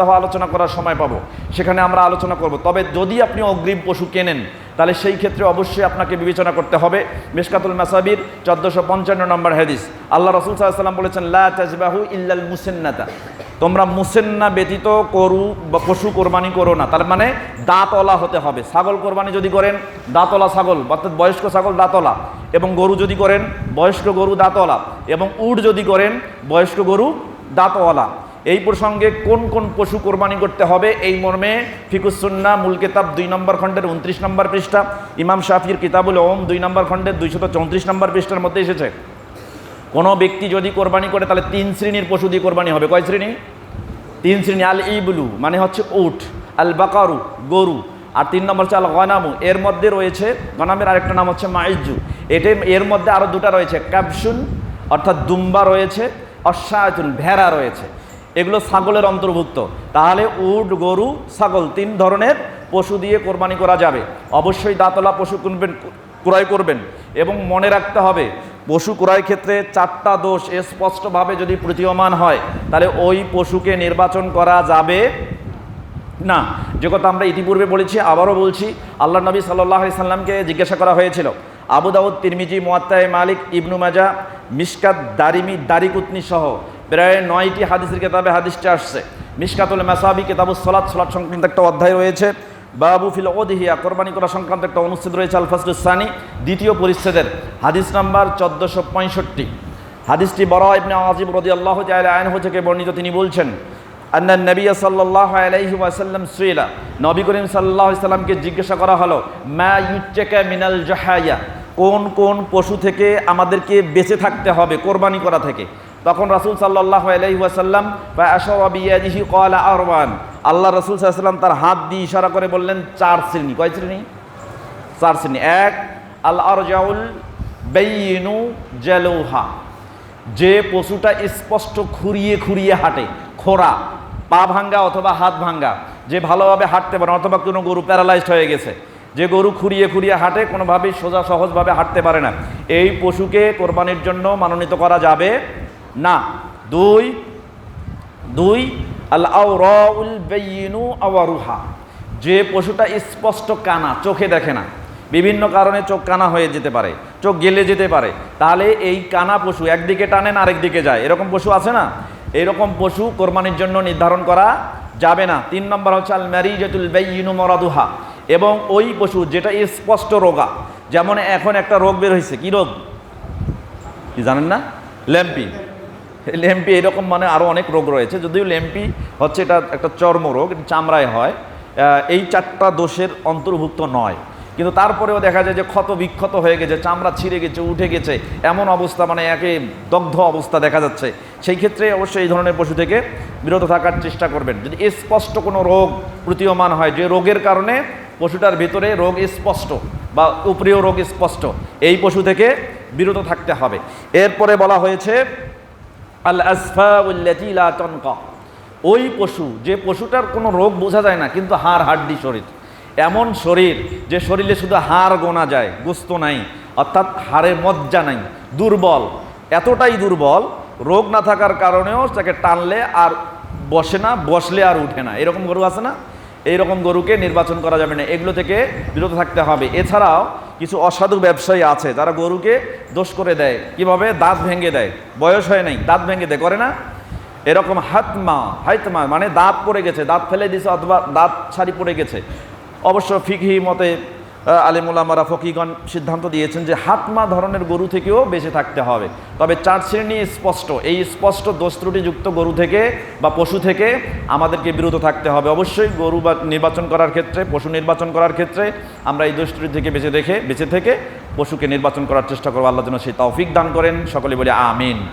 আলোচনা করার সময় পাবো, সেখানে আমরা আলোচনা করব। তবে যদি আপনি অগ্রিম পশু কেনেন, তাহলে সেই ক্ষেত্রে অবশ্যই আপনাকে বিবেচনা করতে হবে। মেশকাতুল মাসাবির চোদ্দোশো পঞ্চান্ন নম্বর হাদিস। আল্লাহ রসুল সাল্লাম বলেছেন, লা তাজবাহু ইল্লাল মুসেন্নাতা। তোমরা মুসেন্না ব্যতীত করু বা পশু কোরবানি করো না। তার মানে দাঁতলা হতে হবে। ছাগল কোরবানি যদি করেন দাঁতলা ছাগল, অর্থাৎ বয়স্ক ছাগল দাঁতলা এবং গরু যদি করেন, বয়স্ক গরু দাঁতলা এবং উট যদি করেন, বয়স্ক গরু দাঁতওয়ালা। এই প্রসঙ্গে কোন কোন পশু কোরবানি করতে হবে? এই মর্মে ফিকুসুন্না মূল কেতাব দুই নম্বর খণ্ডের উনত্রিশ নম্বর পৃষ্ঠা, ইমাম শাফির কিতাবুল ওম দুই নম্বর খণ্ডের দুইশত চৌত্রিশ নম্বর পৃষ্ঠার মধ্যে এসেছে। কোনো ব্যক্তি যদি কোরবানি করে, তাহলে তিন শ্রেণির পশু দিয়ে কোরবানি হবে। কয় শ্রেণি? তিন শ্রেণি, আল ইবলু মানে হচ্ছে উট, আল বাকারু, গরু। আর তিন নম্বর হচ্ছে আল গনামু। এর মধ্যে রয়েছে, গনামের আরেকটা নাম হচ্ছে মাইজু। এটা এর মধ্যে আরও দুটা রয়েছে ক্যাপসুন অর্থাৎ দুম্বা রয়েছে, অশ্বায়তুন, ভেড়া রয়েছে। এগুলো ছাগলের অন্তর্ভুক্ত। তাহলে উট, গরু, ছাগল তিন ধরনের পশু দিয়ে কোরবানি করা যাবে। অবশ্যই দাঁতলা পশু কিনবেন, ক্রয় করবেন এবং মনে রাখতে হবে, পশু ক্রয় ক্ষেত্রে চারটা দোষ স্পষ্টভাবে যদি প্রতীয়মান হয়, তাহলে ওই পশুকে নির্বাচন করা যাবে না। যে কথা আমরা ইতিপূর্বে বলেছি, আবারও বলছি, আল্লাহ নবী সাল্লাহ সাল্লামকে জিজ্ঞাসা করা হয়েছিল। আবু তিরমিজি মোয়াত্তায় মালিক, ইবনু মাজা মিসকাত দারিমি, দারিকুতনি সহ প্রায় নয়টি হাদিসের কেতাবে হাদিসটা আসছে। মিসকাতুল মাসাবি কেতাবুস সলাৎ সলাৎ সংক্রান্ত একটা অধ্যায় রয়েছে। বাবু ফিল ওদিহিয়া কোরবানি করা সংক্রান্ত একটা অনুচ্ছেদ রয়েছে আলফাসুসানি দ্বিতীয় পরিচ্ছেদের। হাদিস নাম্বার চোদ্দোশো পঁয়ষট্টি। হাদিসটি বড় ইবনে আজিব রদি আল্লাহ আইন থেকে বর্ণিত, তিনি বলছেন আন্না নবী সাল্লাহ আলাইহি ওয়াসাল্লাম সুইলা। নবী করিম সাল্লাহ সাল্লামকে জিজ্ঞাসা করা হলো, মা ইউচ্চেকা মিনাল জাহাইয়া? কোন কোন পশু থেকে আমাদেরকে বেঁচে থাকতে হবে কোরবানি করা থেকে? তখন রাসুল সাল্লাহ আলাইহি ওয়াসাল্লাম বা আশাবিয়াদিহি কলা আরবান আল্লাহ রসুল সাল্লাম তার হাত দিয়ে ইশারা করে বললেন, চার শ্রেণি। কয় শ্রেণি? চার শ্রেণি। এক, আল আরজাউল বেইনু জেলৌহা। যে পশুটা স্পষ্ট খুঁড়িয়ে খুঁড়িয়ে হাঁটে, খোড়া, পা ভাঙ্গা অথবা হাত ভাঙ্গা, যে ভালোভাবে হাঁটতে পারে অথবা কোনো গরু প্যারালাইজড হয়ে গেছে, যে গরু খুঁড়িয়ে খুঁড়িয়ে হাঁটে, কোনোভাবেই সোজা সহজভাবে হাঁটতে পারে না। এই পশুকে কোরবানির জন্য মনোনীত করা যাবে না, দুই দুই আল আওয়ারুহা। যে পশুটা স্পষ্ট কানা, চোখে দেখে না, বিভিন্ন কারণে চোখ কানা হয়ে যেতে পারে, চোখ গেলে যেতে পারে, তাহলে এই কানা পশু একদিকে টানেন আরেক দিকে যায়। এরকম পশু আছে না? এরকম পশু কোরবানির জন্য নির্ধারণ করা যাবে না। তিন নম্বর হচ্ছে আল ম্যারিজাতুল বেইনু মরাদুহা। এবং ওই পশু যেটা স্পষ্ট রোগা, যেমন এখন একটা রোগ বের হয়েছে, কী রোগ? কি জানেন না? ল্যাম্পি। ল্যাম্পি এরকম মানে আরও অনেক রোগ রয়েছে, যদিও ল্যাম্পি হচ্ছে এটা একটা চর্মরোগ এটা চামড়ায় হয়। এই চারটা দোষের অন্তর্ভুক্ত নয়। কিন্তু তারপরেও দেখা যায় যে ক্ষত বিক্ষত হয়ে গেছে, চামড়া ছিঁড়ে গেছে, উঠে গেছে, এমন অবস্থা মানে একে দগ্ধ অবস্থা দেখা যাচ্ছে। সেই ক্ষেত্রে অবশ্যই এই ধরনের পশু থেকে বিরত থাকার চেষ্টা করবেন। যদি স্পষ্ট কোনো রোগ প্রতীয়মান হয়, যে রোগের কারণে পশুটার ভিতরে রোগ স্পষ্ট বা উপরেও রোগ স্পষ্ট, এই পশু থেকে বিরত থাকতে হবে। এরপরে বলা হয়েছে আল আসফা উল্লাতি লা তনকা। ওই পশু, যে পশুটার কোনো রোগ বোঝা যায় না, কিন্তু হাড় হাড্ডি শরীর। এমন শরীর যে শরীরে শুধু হাড় গোনা যায়, গুস্ত নাই, অর্থাৎ হাড়ে মজ্জা নাই, দুর্বল। এতটাই দুর্বল, রোগ না থাকার কারণেও তাকে টানলে আর বসে না, বসলে আর উঠে না। এরকম গরু আছে না? এইরকম গরুকে নির্বাচন করা যাবে না। এগুলো থেকে বিরত থাকতে হবে। এছাড়াও কিছু অসাধু ব্যবসায়ী আছে, যারা গরুকে দোষ করে দেয়। কীভাবে? দাঁত ভেঙে দেয়। বয়স হয় নাই, দাঁত ভেঙে দেয়, করে না? এরকম হাতমা, হাইতমা মানে দাঁত পড়ে গেছে, দাঁত ফেলে দিয়েছে অথবা দাঁত ছাড়ি পড়ে গেছে। অবশ্য ফিকহি মতে আলিমুল্লামারা ফকিগণ সিদ্ধান্ত দিয়েছেন যে হাতমা ধরনের গরু থেকেও বেঁচে থাকতে হবে। তবে চার শ্রেণি স্পষ্ট। এই স্পষ্ট দোষ ত্রুটিযুক্ত গরু থেকে বা পশু থেকে আমাদেরকে বিরত থাকতে হবে। অবশ্যই গরু বা নির্বাচন করার ক্ষেত্রে, পশু নির্বাচন করার ক্ষেত্রে আমরা এই দোষ ত্রুটি থেকে বেঁচে দেখে, বেঁচে থেকে পশুকে নির্বাচন করার চেষ্টা করব। আল্লাহ যেন সেই তৌফিক দান করেন। সকলে বলে আমিন।